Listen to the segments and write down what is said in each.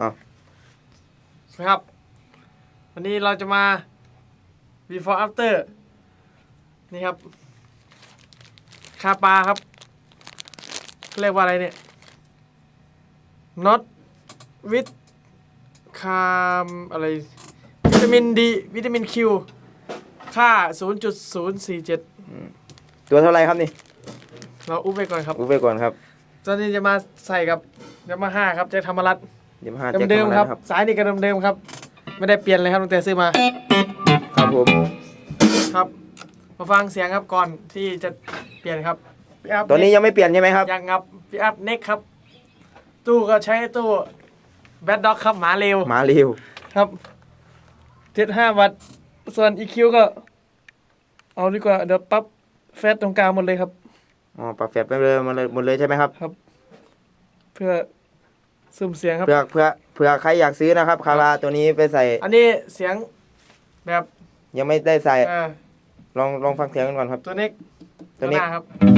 อ๋อนะครับ วันนี้เราจะมา before after นี่ครับ คาปลาครับเขาเรียกว่าอะไรเนี่ย not with คามอะไร วิตามินดีวิตามินคิวค่า 0.047 ตัวเท่าไหรครับนี่เราอุ้มไปก่อนครับ อุบไปก่อนครับ ตอนนี้จะมาใส่กับยามาฮ่าครับแจ็คธรรมรัตน์ เดี๋ยวมาหาแจ็คเดิมธรรๆมครัรัตบน์ครับ สายนี่ก็เดิมๆครับ ไม่ได้เปลี่ยนเลยครับตั้งแต่ซื้อมา ครับผม ครับ มาฟังเสียงครับก่อนที่จะเปลี่ยนครับพี่อัพตัวนี้ยังไม่เปลี่ยนใช่ไหมครับ ยังครับพี่อัพเน็กครับ ตู้ก็ใช้ตู้แบดด็อกครับหมาเร็วหมาเร็วครับเจ็ดห้าวัตต์ ส่วน EQ ก็ เอาดีกว่า เดี๋ยวปั๊บแฟตตรงกลางหมดเลยครับ อ๋อปรับแฟบไปเลยหมดเลยหมดเลยใช่ไหมครับ เพื่อ ซึมเสียงครับเพื่อเพื่อเพื่อใครอยากซื้อนะครับ คาราตัวนี้ไปใส่ อันนี้เสียงแบบยังไม่ได้ใส่ เอ่อลองลองฟังเสียงกันก่อนครับ ตัวเน็กตัวนี้หน้าครับ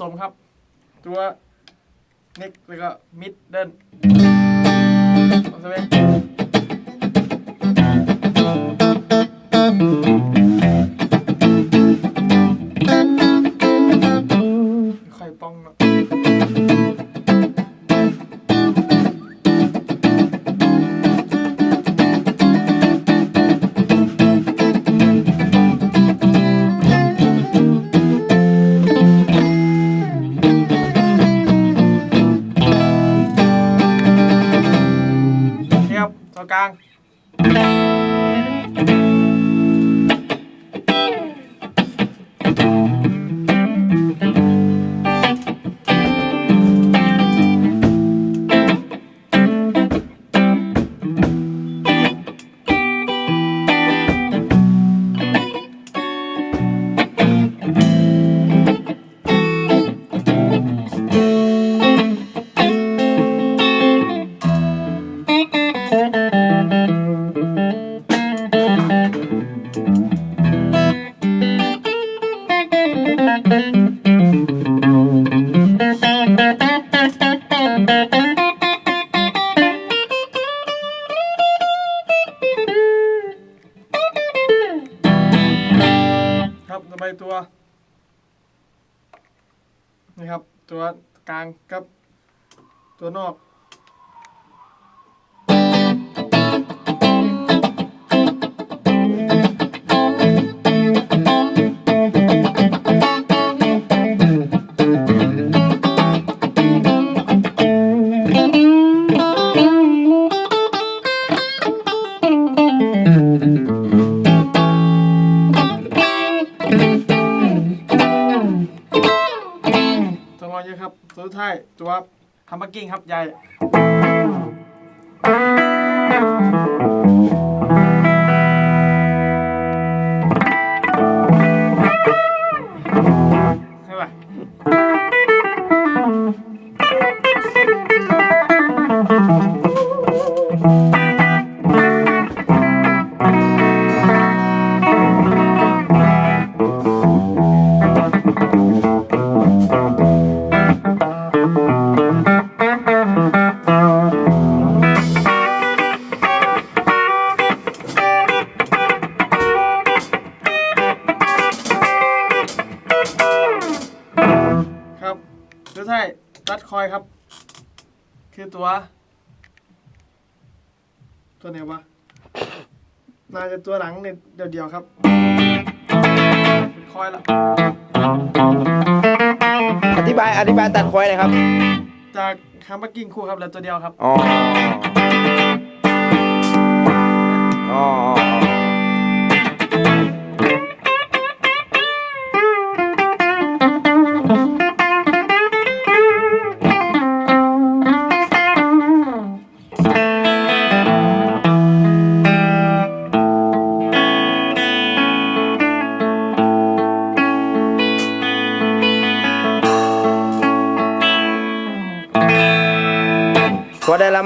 สมครับ ตัวนิกแล้วก็มิดเดินเปค่อยป้องเนาะ ครับต่อไปตัวนี่ครับ ตัวกลางกับตัวนอก ตัวสุดท้ายตัวฮัมเบอร์กิ้งครับใหญ่ สุดท้ายตัดคอยครับ คือตัว ตัวไหนวะน่าจะตัวหลังเนี่ยเดียวๆครับ เป็นคอยละอธิบายอธิบายตัดควายหน่อยครับ จากฮัมเบอร์กิ้งคู่ครับเหลือตัวเดียวครับ อ๋อ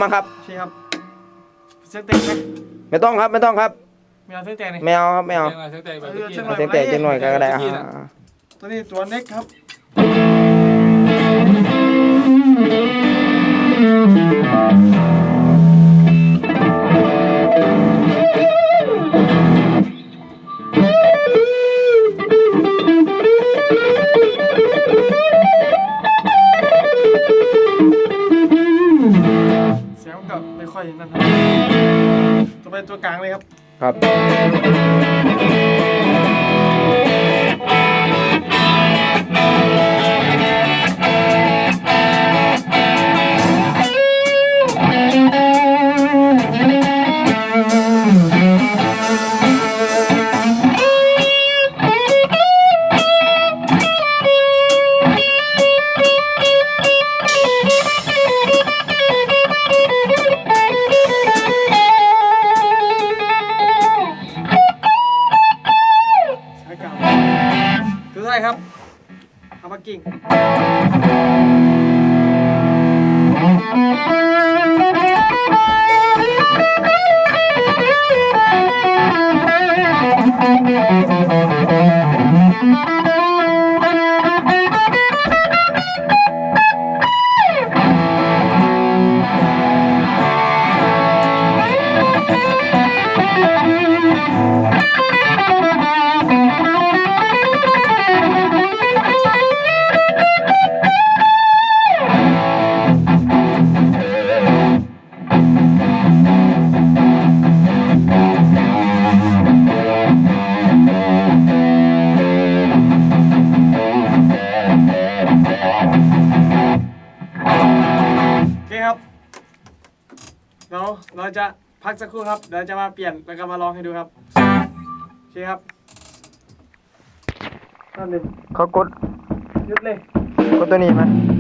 มาครับโอเคครับเสียงเต็งไหมไม่ต้องครับไม่ต้องครับไม่เอาเสียงเต็งนี่ไม่เอาครับไม่เอาเสียงแตกแบบเออเมื่อกี้เสียงนะเอาเสียงแตกจังหน่อยก็ได้อ่าตัวนี้ตัวเน็กครับเสี จะเป็นตัวกลางเลยครับ ครับ โคครับ เราเราจะพักสักครู่ครับเดี๋ยวจะมาเปลี่ยนแล้วก็มาลองให้ดูครับโอเคครับนั่นหนึ่งเขากดยุดเลย กดตัวนี้มาโ